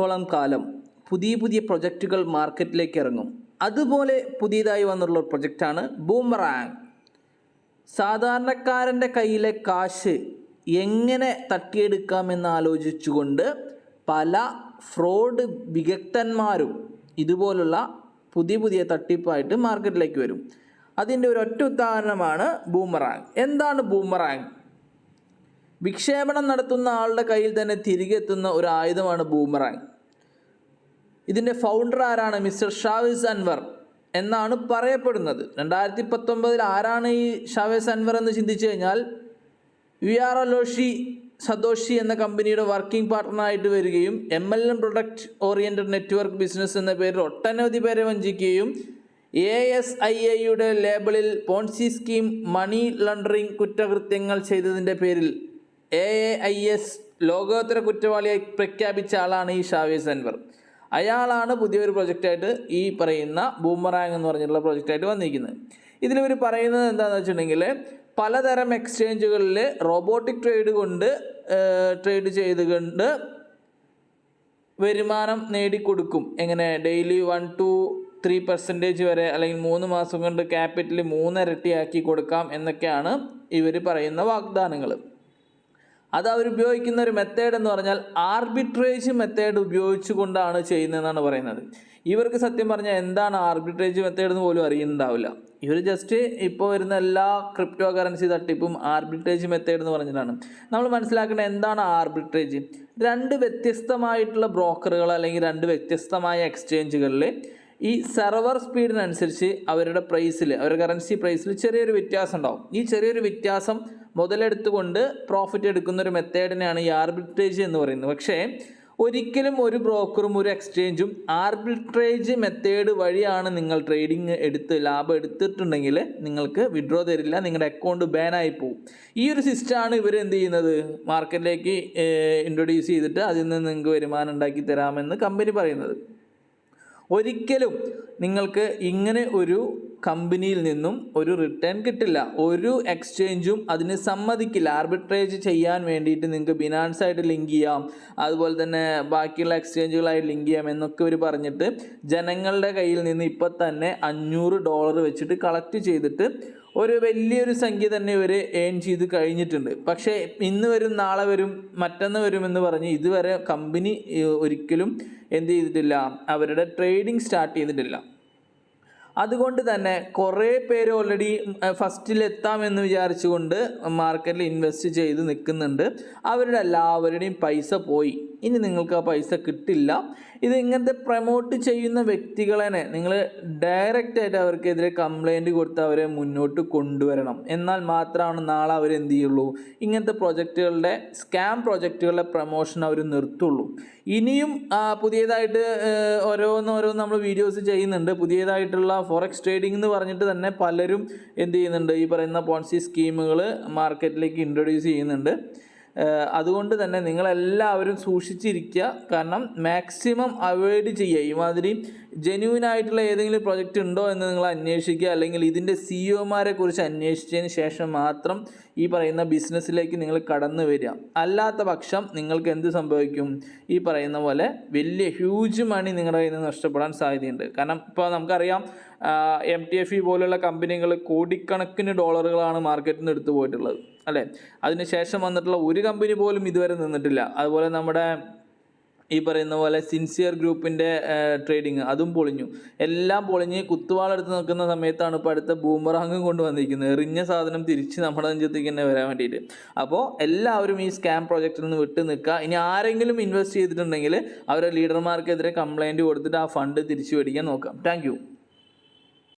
കൊല്ലത്തോളം കാലം പുതിയ പുതിയ പ്രൊജക്റ്റുകൾ മാർക്കറ്റിലേക്ക് ഇറങ്ങും. അതുപോലെ പുതിയതായി വന്നുള്ള ഒരു പ്രൊജക്റ്റാണ് ബൂമറാങ്. സാധാരണക്കാരന്റെ കയ്യിലെ കാശ് എങ്ങനെ തട്ടിയെടുക്കാമെന്ന് ആലോചിച്ചുകൊണ്ട് പല ഫ്രോഡ് വിദഗ്ധന്മാരും ഇതുപോലുള്ള പുതിയ പുതിയ തട്ടിപ്പായിട്ട് മാർക്കറ്റിലേക്ക് വരും. അതിന്റെ ഒരു ഒറ്റ ഉദാഹരണമാണ് ബൂമറാങ്. എന്താണ് ബൂമറാങ്? വിക്ഷേപണം നടത്തുന്ന ആളുടെ കയ്യിൽ തന്നെ തിരികെ എത്തുന്ന ഒരു ആയുധമാണ് ബൂമറാങ്. ഇതിന്റെ ഫൗണ്ടർ ആരാണ്? മിസ്റ്റർ ഷാവിസ് അൻവർ എന്നാണ് പറയപ്പെടുന്നത്. രണ്ടായിരത്തി പത്തൊമ്പതിൽ ആരാണ് ഈ ഷാവേസ് അൻവർ എന്ന് ചിന്തിച്ചു കഴിഞ്ഞാൽ വി ആർ അലോഷി സതോഷി എന്ന കമ്പനിയുടെ വർക്കിംഗ് പാർട്ട്ണറായിട്ട് വരികയും M L M product oriented network business എന്ന പേരിൽ ഒട്ടനവധി പേരെ വഞ്ചിക്കുകയും എ എസ് ഐ എയുടെ ലേബിളിൽ പോൺസി സ്കീം മണി ലോണ്ടറിംഗ് കുറ്റകൃത്യങ്ങൾ ചെയ്തതിന്റെ പേരിൽ എ എ ഐ എസ് ലോകോത്തര കുറ്റവാളിയായി പ്രഖ്യാപിച്ച ആളാണ് ഈ ഷാവേസ് അൻവർ. അയാളാണ് പുതിയൊരു പ്രൊജക്റ്റായിട്ട് ഈ പറയുന്ന ബൂമറാങ് എന്ന് പറഞ്ഞിട്ടുള്ള പ്രൊജക്റ്റായിട്ട് വന്നിരിക്കുന്നത്. ഇതിലിവർ പറയുന്നത് എന്താണെന്ന് വെച്ചിട്ടുണ്ടെങ്കിൽ പലതരം എക്സ്ചേഞ്ചുകളിൽ റോബോട്ടിക് ട്രേഡ് കൊണ്ട് ട്രേഡ് ചെയ്തുകൊണ്ട് വരുമാനം നേടിക്കൊടുക്കും. എങ്ങനെ? Daily one two three percentage വരെ അല്ലെങ്കിൽ മൂന്ന് മാസം കൊണ്ട് ക്യാപിറ്റൽ മൂന്നിരട്ടിയാക്കി കൊടുക്കാം എന്നൊക്കെയാണ് ഇവർ പറയുന്ന വാഗ്ദാനങ്ങൾ അത് അവർ ഉപയോഗിക്കുന്ന ഒരു മെത്തേഡ് എന്ന് പറഞ്ഞാൽ ആർബിട്രേജ് മെത്തേഡ് ഉപയോഗിച്ചുകൊണ്ടാണ് ചെയ്യുന്നതെന്നാണ് പറയുന്നത്. ഇവർക്ക് സത്യം പറഞ്ഞാൽ എന്താണ് ആർബിട്രേജ് മെത്തേഡ് എന്ന് പോലും അറിയുന്നുണ്ടാവില്ല. ഇവർ ജസ്റ്റ് ഇപ്പോൾ വരുന്ന എല്ലാ ക്രിപ്റ്റോ കറൻസി തട്ടിപ്പും ആർബിട്രേജ് മെത്തേഡ് എന്ന് പറഞ്ഞിട്ടാണ്. നമ്മൾ മനസ്സിലാക്കേണ്ട എന്താണ് ആർബിട്രേജ് രണ്ട് വ്യത്യസ്തമായിട്ടുള്ള ബ്രോക്കറുകൾ അല്ലെങ്കിൽ രണ്ട് വ്യത്യസ്തമായ എക്സ്ചേഞ്ചുകളിൽ ഈ സെർവർ സ്പീഡിനനുസരിച്ച് അവരുടെ പ്രൈസിൽ അവരുടെ കറൻസി പ്രൈസിൽ ചെറിയൊരു വ്യത്യാസം ഉണ്ടാവും. ഈ ചെറിയൊരു വ്യത്യാസം മുതലെടുത്തുകൊണ്ട് പ്രോഫിറ്റ് എടുക്കുന്ന ഒരു മെത്തേഡിനെയാണ് ഈ ആർബിട്രേജ് എന്ന് പറയുന്നത്. പക്ഷേ ഒരിക്കലും ഒരു ബ്രോക്കറും ഒരു എക്സ്ചേഞ്ചും ആർബിട്രേജ് മെത്തേഡ് വഴിയാണ് നിങ്ങൾ ട്രേഡിംഗ് എടുത്ത് ലാഭം എടുത്തിട്ടുണ്ടെങ്കിൽ നിങ്ങൾക്ക് വിഡ്രോ തരില്ല നിങ്ങളുടെ അക്കൗണ്ട് ബാനായി പോകും ഈ ഒരു സിസ്റ്റമാണ് ഇവർ എന്ത് ചെയ്യുന്നത്? മാർക്കറ്റിലേക്ക് ഇൻട്രൊഡ്യൂസ് ചെയ്തിട്ട് അതിൽ നിന്ന് നിങ്ങൾക്ക് വരുമാനം ഉണ്ടാക്കി തരാമെന്ന് കമ്പനി പറയുന്നത്. ഒരിക്കലും നിങ്ങൾക്ക് ഇങ്ങനെ ഒരു കമ്പനിയിൽ നിന്നും ഒരു റിട്ടേൺ കിട്ടില്ല. ഒരു എക്സ്ചേഞ്ചും അതിന് സമ്മതിക്കില്ല. ആർബിട്രേജ് ചെയ്യാൻ വേണ്ടിയിട്ട് നിങ്ങൾക്ക് ബിനാൻസ് ആയിട്ട് ലിങ്ക് ചെയ്യാം. അതുപോലെ തന്നെ ബാക്കിയുള്ള എക്സ്ചേഞ്ചുകളായി ലിങ്ക് ചെയ്യാം എന്നൊക്കെ ഇവർ പറഞ്ഞിട്ട് ജനങ്ങളുടെ കയ്യിൽ നിന്ന് ഇപ്പം തന്നെ അഞ്ഞൂറ് ഡോളർ വെച്ചിട്ട് കളക്ട് ചെയ്തിട്ട് ഒരു വലിയൊരു സംഖ്യ തന്നെ ഇവർ ഏൺ ചെയ്ത് കഴിഞ്ഞിട്ടുണ്ട്. പക്ഷേ ഇന്ന് വരും നാളെ വരും മറ്റന്ന് വരും എന്ന് പറഞ്ഞ് ഇതുവരെ കമ്പനി ഒരിക്കലും എന്ത് ചെയ്തിട്ടില്ല. അവരുടെ ട്രേഡിംഗ് സ്റ്റാർട്ട് ചെയ്തിട്ടില്ല. അതുകൊണ്ട് തന്നെ കുറേ പേര് ഓൾറെഡി ഫസ്റ്റിൽ എത്താമെന്ന് വിചാരിച്ചുകൊണ്ട് മാർക്കറ്റിൽ ഇൻവെസ്റ്റ് ചെയ്ത് നിൽക്കുന്നുണ്ട്. അവരുടെ എല്ലാവരുടെയും പൈസ പോയി. ഇനി നിങ്ങൾക്ക് ആ പൈസ കിട്ടില്ല. ഇത് ഇങ്ങനത്തെ പ്രൊമോട്ട് ചെയ്യുന്ന വ്യക്തികളെ നിങ്ങൾ ഡയറക്റ്റായിട്ട് അവർക്കെതിരെ കംപ്ലൈന്റ് കൊടുത്ത് അവരെ മുന്നോട്ട് കൊണ്ടുവരണം. എന്നാൽ മാത്രമാണ് നാളെ അവർ ചെയ്യുള്ളൂ? ഇങ്ങനത്തെ പ്രൊജക്റ്റുകളുടെ സ്കാം പ്രൊജക്റ്റുകളുടെ പ്രൊമോഷൻ അവർ നിർത്തുള്ളൂ. ഇനിയും പുതിയതായിട്ട് ഏഹ്, ഓരോന്ന് ഓരോന്ന് നമ്മൾ വീഡിയോസ് ചെയ്യുന്നുണ്ട്. പുതിയതായിട്ടുള്ള ഫോറക്സ് ട്രേഡിംഗ് എന്ന് പറഞ്ഞിട്ട് തന്നെ പലരും എന്ത് ചെയ്യുന്നുണ്ട്? ഈ പറയുന്ന പോൺസി സ്കീമുകൾ മാർക്കറ്റിലേക്ക് ഇൻട്രൊഡ്യൂസ് ചെയ്യുന്നുണ്ട്. അതുകൊണ്ട് തന്നെ നിങ്ങളെല്ലാവരും സൂക്ഷിച്ചിരിക്കുക. കാരണം മാക്സിമം അവോയ്ഡ് ചെയ്യുക. ഇമാതിരി മാതിരി ജെന്യൂൻ ആയിട്ടുള്ള ഏതെങ്കിലും പ്രൊജക്റ്റ് ഉണ്ടോ എന്ന് നിങ്ങൾ അന്വേഷിക്കുക. അല്ലെങ്കിൽ ഇതിന്റെ സിഇഒമാരെ കുറിച്ച് അന്വേഷിച്ചതിന് ശേഷം മാത്രം ഈ പറയുന്ന ബിസിനസ്സിലേക്ക് നിങ്ങൾ കടന്നു വരിക. അല്ലാത്ത പക്ഷം നിങ്ങൾക്ക് എന്ത് സംഭവിക്കും? ഈ പറയുന്ന പോലെ വലിയ ഹ്യൂജ് മണി നിങ്ങളുടെ കയ്യിൽ നിന്ന് നഷ്ടപ്പെടാൻ സാധ്യതയുണ്ട്. കാരണം ഇപ്പോൾ നമുക്കറിയാം എം ടി എഫ് ഇ പോലുള്ള കമ്പനികൾ കോടിക്കണക്കിന് ഡോളറുകളാണ് മാർക്കറ്റിൽ നിന്ന് എടുത്തു പോയിട്ടുള്ളത് അല്ലേ? അതിനുശേഷം വന്നിട്ടുള്ള ഒരു കമ്പനി പോലും ഇതുവരെ നിന്നിട്ടില്ല. അതുപോലെ നമ്മുടെ ഈ പറയുന്ന പോലെ സിൻസിയർ ഗ്രൂപ്പിന്റെ ട്രേഡിങ് അതും പൊളിഞ്ഞു. എല്ലാം പൊളിഞ്ഞ് കുത്തുവാളെടുത്ത് നിൽക്കുന്ന സമയത്താണ് ഇപ്പോൾ അടുത്ത ബൂമറാങ്ങും കൊണ്ടുവന്നിരിക്കുന്നത് എറിഞ്ഞ സാധനം തിരിച്ച് നമ്മുടെ നെഞ്ചത്തേക്ക് തന്നെ വരാൻ വേണ്ടിയിട്ട്. അപ്പോൾ എല്ലാവരും ഈ സ്കാം പ്രോജക്റ്റിൽ നിന്ന് വിട്ട് നിൽക്കുക. ഇനി ആരെങ്കിലും ഇൻവെസ്റ്റ് ചെയ്തിട്ടുണ്ടെങ്കിൽ അവരെ ലീഡർമാർക്കെതിരെ കംപ്ലൈന്റ് കൊടുത്തിട്ട് ആ ഫണ്ട് തിരിച്ചു മേടിക്കാൻ നോക്കാം. താങ്ക്